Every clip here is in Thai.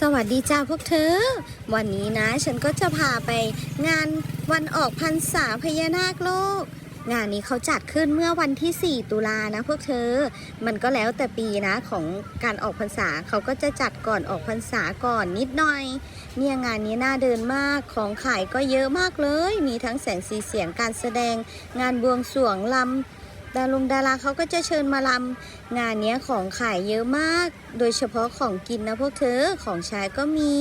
สวัสดีจ้าพวกเธอ วันนี้นะ ฉันก็จะพาไปงานวันออกพรรษาพญานาคโลก งานนี้เขาจัดขึ้นเมื่อวันที่ 4 ตุลานะพวกเธอ มันก็แล้วแต่ปีนะของการออกพรรษาเขาก็จะจัดก่อนออกพรรษาก่อนนิดหน่อย เนี่ยงานนี้น่าเดินมากของขายก็เยอะมากเลย มีทั้งแสงสีเสียงการแสดงงานบวงสรวงลำ ดารงดาราเขาก็จะเชิญมาลำงานเนี้ยของขายเยอะมาก โดยเฉพาะของกินนะพวกเธอของใช้ก็มี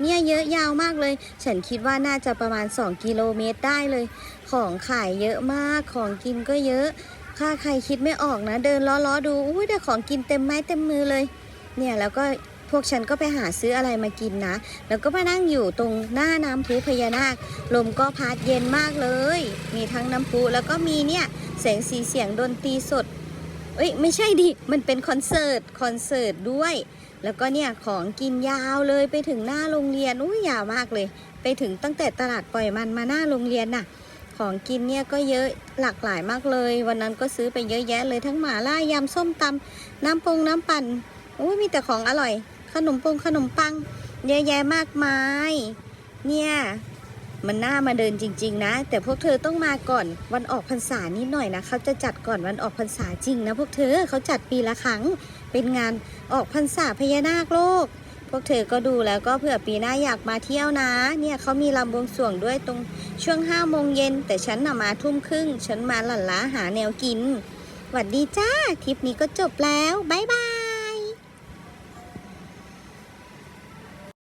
เนี่ยเยอะยาวมากเลย ฉันคิดว่าน่าจะประมาณ 2 กิโลเมตรได้เลย ของขายเยอะมากของกินก็เยอะถ้าใครคิดไม่ออกนะ เดินล้อๆดูอุ้ยแต่ของกินเต็มไม้เต็มมือเลย เนี่ยแล้วก็พวกฉันก็ไปหาซื้ออะไรมากินนะ แล้วก็มานั่งอยู่ตรงหน้าน้ำพุพญานาค ลมก็พัดเย็นมากเลย มีทั้งน้ำพุแล้วก็มีเนี่ย แสงสีเสียงดนตรีสด เอ้ยไม่ใช่ดิ มันเป็นคอนเสิร์ตคอนเสิร์ตด้วย แล้วก็เนี่ยของกินยาวเลยไปถึงหน้าโรงเรียนอุ้ยยาวมากเลย ไปถึงตั้งแต่ตลาดปล่อยมันมาหน้าโรงเรียนน่ะ ของกินเนี่ยก็เยอะหลากหลายมากเลย วันนั้นก็ซื้อไปเยอะแยะเลยทั้งหมาล่ายำส้มตำน้ำปงน้ำปั่นอุ้ยมีแต่ของอร่อย ขนมปงขนมปัง เยอะแยะมากมาย เนี่ย มันน่ามาเดินจริง ๆ นะ แต่พวกเธอต้องมาก่อนวันออกพรรษานิดหน่อยนะเขาจะจัดก่อนวันออกพรรษาจริงนะพวกเธอเขาจัดปีละครั้ง เป็นงานออกพรรษาพญานาคโลก พวกเธอก็ดูแล้วก็เผื่อปีหน้าอยากมาเที่ยวนะ เนี่ยเขามีลำบวงสรวงด้วยตรงช่วงห้าโมงเย็นแต่ฉันน่ะมาทุ่มครึ่ง ฉันมาหลั่นล้าหาแนวกินหวัดดีจ้าทริปนี้ก็จบแล้วบ๊ายบาย